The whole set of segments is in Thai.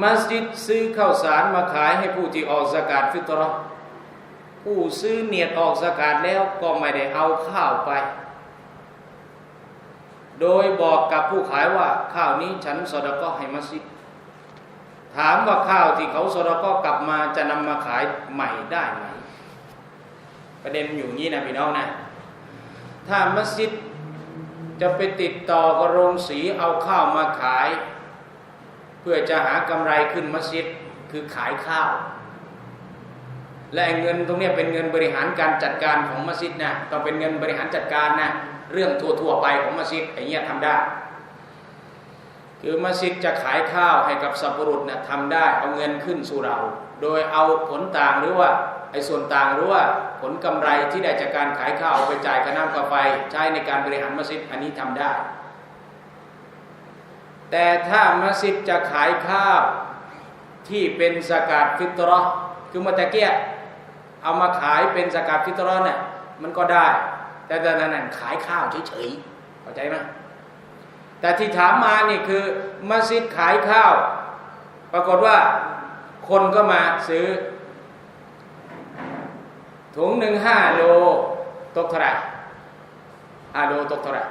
มัสยิดซื้อข้าวสารมาขายให้ผู้ที่ออกสกาดฟิตรอผู้ซื้อเนียดออกสกาดแล้วก็ไม่ได้เอาข้าวไป โดยบอกกับผู้ขายว่าข้าวนี้ฉันสอดก็ให้มัสยิด ถามว่าข้าวที่เขาสอดก็กลับมาจะนำมาขายใหม่ได้ไหม ประเด็นอยู่งี้นะพี่น้องนะ ถ้ามัสยิดจะไปติดต่อกับโรงสีเอาข้าวมาขาย เพื่อจะหากำไรขึ้นมัสยิดคือขายข้าว และเงินตรงนี้เป็นเงินบริหารการจัดการของมัสยิดนะต้องเป็นเงินบริหารจัดการนะเรื่องทั่วๆไปของมัสยิดไอย่างเงี้ยทำได้ คือมัสยิดจะขายข้าวให้กับสัพปรุษนะทำได้เอาเงินขึ้นสู่เรา โดยเอาผลต่างหรือว่าไอ้ส่วนต่างหรือว่าผลกำไรที่ได้จากการขายข้าวเอาไปจ่ายค่าน้ำค่าไฟใช้ในการบริหารมัสยิดอันนี้ทำได้ แต่ถ้ามัสยิดจะขายข้าวที่เป็นสกาดฟิตรอคือมื่อตะเกียเอามาขายเป็นสกาดฟิตรอเนี่ยมันก็ได้ แต่ตอนนั้นขายข้าวเฉยๆเข้าใจไหมแต่ที่ถามมานี่คือมัสยิดขายข้าว ปรากฏว่าคนก็มาซื้อ ถุงหนึ่งห้าโลตกเท่าไหร่ห้าโลตกเท่าไหร่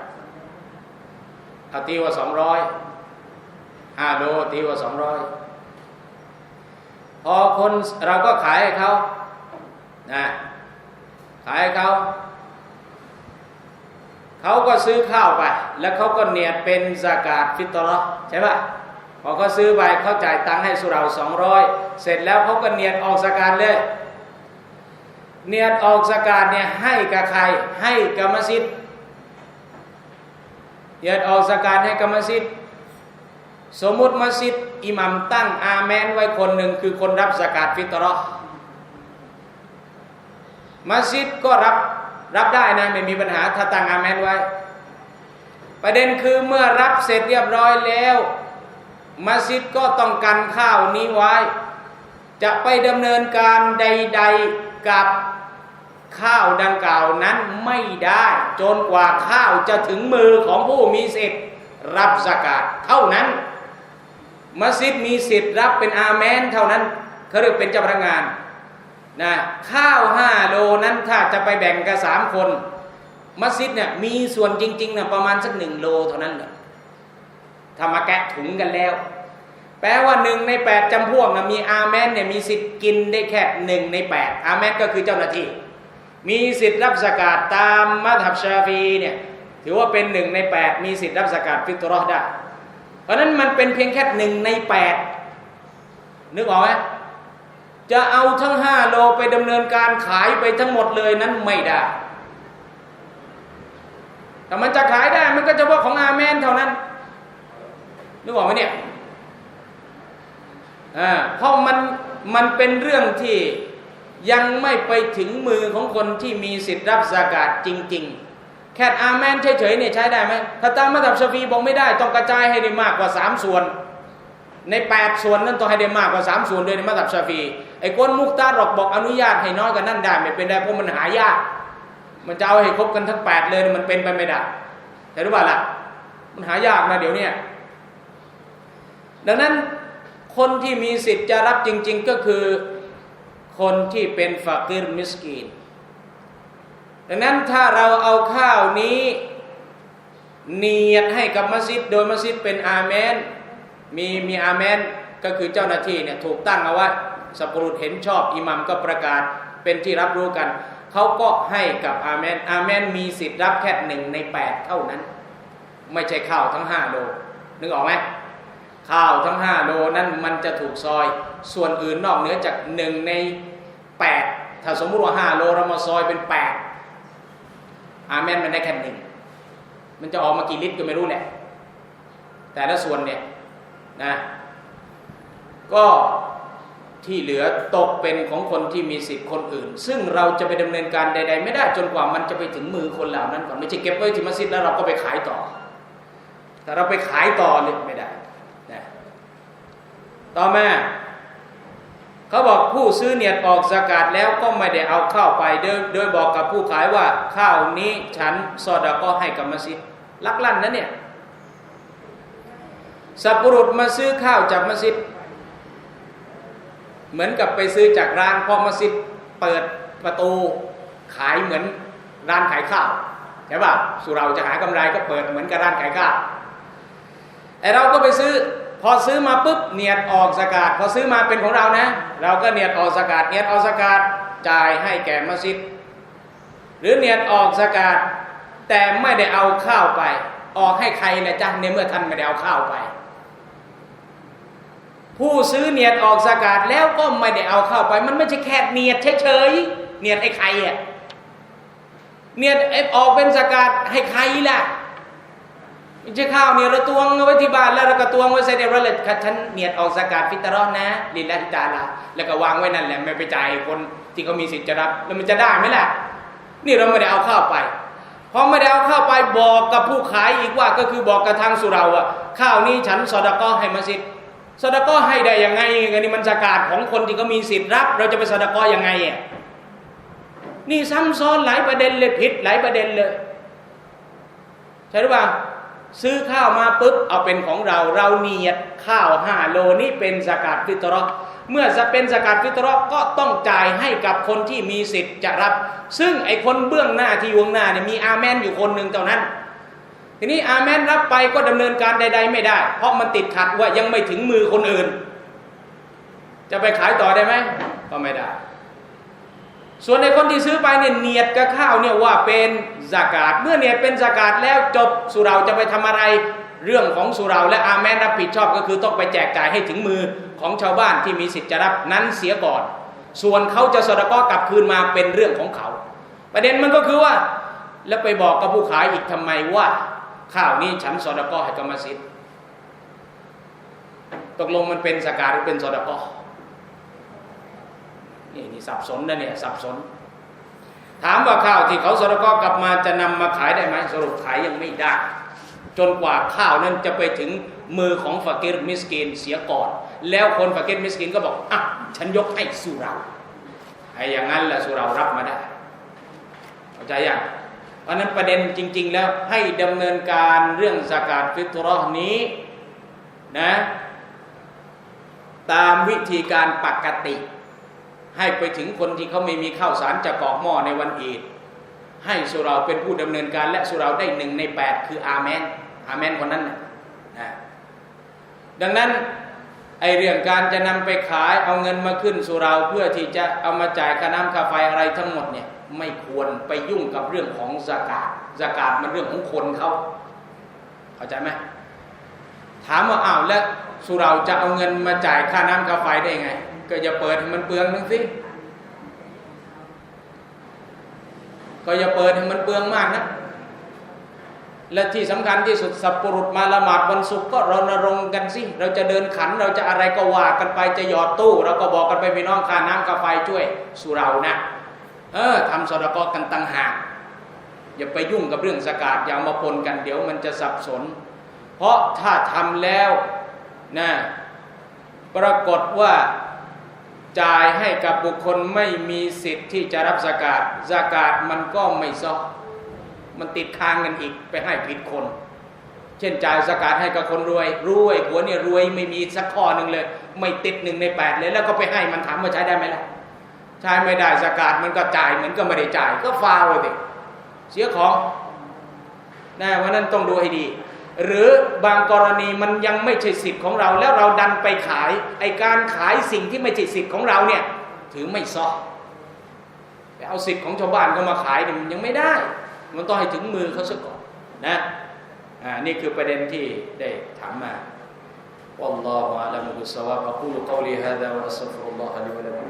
เอาตีว่าสองร้อย ห้าโลตีว่าสองร้อยพอคนเราก็ขายให้เขานะขายให้เขาเขาก็ซื้อข้าวไป แล้วเขาก็เนียดเป็นสากาดฟิตรอใช่ปะพอเขาซื้อไปเขาจ่ายตังค์ให้สุเราสองร้อยเสร็จแล้วเขาก็เนียดออกสากาดเลย เนียดออกสากาดเนี่ยให้กับใครให้กับมัสยิดเนียดออกสากาดให้กับมัสยิด สมมุติมัสยิดอิหมัมตั้งอาเมนไว้คนหนึ่งคือคนรับสากาดฟิตรอมัสยิดก็รับรับได้นะไม่มีปัญหาถ้าตั้งอาเมนไว้ ประเด็นคือเมื่อรับเสร็จเรียบร้อยแล้วมัสยิดก็ต้องกันข้าวนี้ไว้ จะไปดำเนินการใด ๆกับข้าวดังกล่าวนั้นไม่ได้จนกว่าข้าวจะถึงมือของผู้มีสิทธิ์รับสกาดเท่านั้น มัสยิดมีสิทธิ์รับเป็นอาเมนเท่านั้นเขาเรียกเป็นเจ้าพนักงานนะข้าวห้าโลนั้นถ้าจะไปแบ่งกันสามคน มัสยิดเนี่ยมีส่วนจริงๆนะประมาณสักหนึ่งโลเท่านั้นแหละถ้ามาแกะถุงกันแล้ว แปลว่าหนึ่งในแปดจำพวกนะมีอาเมนเนี่ยมีสิทธิ์กินได้แค่หนึ่งในแปดอาเมนก็คือเจ้าหน้าที่ มีสิทธิ์รับสกาดตามมัธยบชาฟีเนี่ยถือว่าเป็นหนึ่งในแปดมีสิทธิ์รับสกาดฟิตรอได้ เพราะนั้นมันเป็นเพียงแค่หนึ่งในแปดนึกออกไหมจะเอาทั้งห้าโลไปดำเนินการขายไปทั้งหมดเลยนั้นไม่ได้แต่มันจะขายได้มันก็เฉพาะของอาเมนเท่านั้นนึกออกไหมเนี่ยอ่าเพราะมันมันเป็นเรื่องที่ยังไม่ไปถึงมือของคนที่มีสิทธิ์รับสากาศจริง ๆ แค่อาเมนเฉยๆเนี่ยใช้ได้ไหมถ้าตามมาตับชฟีบอกไม่ได้ ต้องกระจายให้ได้มากกว่าสามส่วน ในแปดส่วนนั้นต้องให้ได้มากกว่าสามส่วนโดยในมาตับชฟีไอ้คนมุกตาหรอกบอกอนุญาตให้น้อยกว่านั่นได้ไม่เป็นได้เพราะมันหายาก มันจะเอาให้ครบกันทั้งแปดเลยมันเป็นไปไม่ได้แต่รู้ป่ะล่ะมันหายากนะเดี๋ยวนี้ดังนั้นคนที่มีสิทธิ์จะรับจริง ๆก็คือคนที่เป็นฝากิรมิสกีน ดังนั้นถ้าเราเอาข้าวนี้เนียดให้กับมัสยิดโดยมัสยิดเป็นอาเมนมีมีอาเมนก็คือเจ้าหน้าที่เนี่ยถูกตั้งเอาไว้สัพรุษเห็นชอบอิหมัมก็ประกาศเป็นที่รับรู้กันเขาก็ให้กับอาเมนอาเมนมีสิทธิ์รับแค่หนึ่งในแปดเท่านั้น ไม่ใช่ข้าวทั้งห้าโลนึกออกไหมข้าวทั้งห้าโลนั้นมันจะถูกซอย ส่วนอื่นนอกเหนือจากหนึ่งในแปดถ้าสมมุติว่าห้าโลเรามาซอยเป็นแปด อาเมนมันได้แค่หนึ่งมันจะออกมากี่ลิตรก็ไม่รู้แหละ แต่ละส่วนเนี่ยนะก็ที่เหลือตกเป็นของคนที่มีสิทธิ์คนอื่น ซึ่งเราจะไปดำเนินการใด ๆ ไม่ได้จนกว่ามันจะไปถึงมือคนเหล่านั้นก่อนไม่ใช่เก็บไว้ที่มัสยิดแล้วเราก็ไปขายต่อ แต่เราไปขายต่อเลยไม่ได้นะต่อมา เขาบอกผู้ซื้อเนียดออกสกาดแล้วก็ไม่ได้เอาข้าวไปโดยโดยบอกกับผู้ขายว่าข้าวนี้ฉันซอดาก็ให้กับมัสยิดลักลั่นนะเนี่ยสับปรุษมาซื้อข้าวจากมัสยิดเหมือนกับไปซื้อจากร้านพอมัสยิดเปิดประตูขายเหมือนร้านขายข้าวใช่ป่ะสุเราจะหากำไรก็เปิดเหมือนกับร้านขายข้าวไอเราก็ไปซื้อ พอซื้อมาปุ๊บเนียดออกสกาดพอซื้อมาเป็นของเรานะ เราก็เนียดออกสกาดเนียดออกสกาดจ่ายให้แก่มัสยิดหรือเนียดออกสกาดแต่ไม่ได้เอาข้าวไป ออกให้ใครละจ้ะในเมื่อท่านไม่ได้เอาข้าวไป ผู้ซื้อเนียดออกสกาดแล้วก็ไม่ได้เอาข้าวไป มันไม่ใช่แค่เนียดเฉยๆเนียดให้ใครอะเนียดออกเป็นสกาดให้ใครล่ะ ไม่ใช่ข้าวเนี่ยเราตวงเอาไว้ที่บ้านแล้วเราก็ตวงไว้เสร็จเรียบร้อยเลยฉันเนียดออกสกาดฟิตรอนนะลิลลาฮิตาลาแล้วก็วางไว้นั่นแหละไม่ไปจ่ายคนที่เขามีสิทธิ์จะรับ แล้วมันจะได้ไหมล่ะ นี่เราไม่ได้เอาข้าวไปพอไม่ได้เอาข้าวไปบอกกับผู้ขายอีกว่าก็คือบอกกับทางสุเราอะข้าวนี้ฉันสอดก็ให้มัสยิดสดก็ให้ได้ยังไงอันนี้มันสกาดของคนที่เขามีสิทธิ์รับ เราจะไปสอดก็ยังไงอะนี่ซ้ำซ้อนหลายประเด็นเลยผิดหลายประเด็นเลยใช่หรือเปล่า ซื้อข้าวมาปุ๊บเอาเป็นของเราเราเนียดข้าวห้าโลนี่เป็นสกาดฟิตรอเมื่อจะเป็นสกาดฟิตรอก็ต้องจ่ายให้กับคนที่มีสิทธิ์จะรับ ซึ่งไอคนเบื้องหน้าที่วงหน้าเนี่ยมีอาแมนอยู่คนหนึ่งเท่านั้น ทีนี้อาเมนรับไปก็ดำเนินการใด ๆ ไม่ได้ เพราะมันติดขัดว่ายังไม่ถึงมือคนอื่น จะไปขายต่อได้ไหมก็ไม่ได้ ส่วนในคนที่ซื้อไปเนี่ยเนียดกับข้าวเนี่ยว่าเป็นสากาศเมื่อเนียดเป็นสากาศแล้วจบสุราจะไปทำอะไรเรื่องของสุราและอาเมนรับผิดชอบก็คือต้องไปแจกจ่ายให้ถึงมือของชาวบ้านที่มีสิทธิ์จะรับนั้นเสียก่อน ส่วนเขาจะสดก็กลับคืนมาเป็นเรื่องของเขา ประเด็นมันก็คือว่า แล้วไปบอกกับผู้ขายอีกทำไมว่าข้าวนี้ฉันสอดกอให้กรรมสิทธิ์ตกลงมันเป็นสกาหรือเป็นสอดกอ นี่นี่สับสนนะเนี่ยสับสน ถามว่าข้าวที่เขาสอดกอกลับมาจะนำมาขายได้ไหมสรุปขายยังไม่ได้ จนกว่าข้าวนั้นจะไปถึงมือของฟากิรมิสกินเสียก่อน แล้วคนฟากิรมิสกินก็บอกอะฉันยกให้สุราไอ้อย่างนั้นแหละสุรารับมาได้เข้าใจยังเพราะนั้นประเด็นจริง ๆ แล้วให้ดำเนินการเรื่องสกาดฟิตรอห์นี้นะตามวิธีการปกติ ให้ไปถึงคนที่เขาไม่มีข้าวสารจะกอกหม้อในวันอีดให้สุเราเป็นผู้ดำเนินการและสุเราได้หนึ่งในแปดคืออาเมนอาเมนคนนั้นนะดังนั้นไอเรื่องการจะนำไปขายเอาเงินมาขึ้นสุเราเพื่อที่จะเอามาจ่ายค่าน้ำค่าไฟอะไรทั้งหมดเนี่ยไม่ควรไปยุ่งกับเรื่องของสากาศสากาศมันเรื่องของคนเขาเข้าใจไหมถามว่าอ้าวแล้วสุเราจะเอาเงินมาจ่ายค่าน้ำค่าไฟได้ไง ก็อย่าเปิดให้มันเปลืองทั้งสิก็อย่าเปิดให้มันเปลืองมากนะและที่สำคัญที่สุดสับปรุษมาละหมาดวันศุกร์ก็รณรงค์กันสิ เราจะเดินขันเราจะอะไรก็ว่ากันไปจะหยอดตู้เราก็บอกกันไปพี่น้องค่าน้ำค่าไฟช่วยสุเรานะเออทำสดกอกันตั้งหากอย่าไปยุ่งกับเรื่องสกาดอย่ามาปนกันเดี๋ยวมันจะสับสน เพราะถ้าทำแล้วนะปรากฏว่า จ่ายให้กับบุคคลไม่มีสิทธิ์ที่จะรับสกาดสกาดมันก็ไม่ซอกมันติดค้างกันอีกไปให้ผิดคน เช่นจ่ายสกาดให้กับคนรวย รวยหัวเนี่ยรวยไม่มีสักข้อหนึ่งเลย ไม่ติดหนึ่งในแปดเลย แล้วก็ไปให้มันถามว่าใช้ได้ไหมล่ะใช้ไม่ได้สกาดมันก็จ่ายเหมือนก็ไม่ได้จ่าย ก็ฟาวเลยเสียของนะวันนั้นต้องดูให้ดี หรือบางกรณีมันยังไม่ใช่สิทธิ์ของเรา แล้วเราดันไปขายไอการขายสิ่งที่ไม่ใช่สิทธิ์ของเราเนี่ย ถือไม่ซอกไปเอาสิทธิ์ของชาวบ้านก็มาขายเนี่ยมันยังไม่ได้ มันต้องให้ถึงมือเขาซะก่อนนะอ่านี่คือประเด็นที่ได้ถามมา والله أعلم بالصواب أقول قولي هذا وأستغفر الله لي ولكم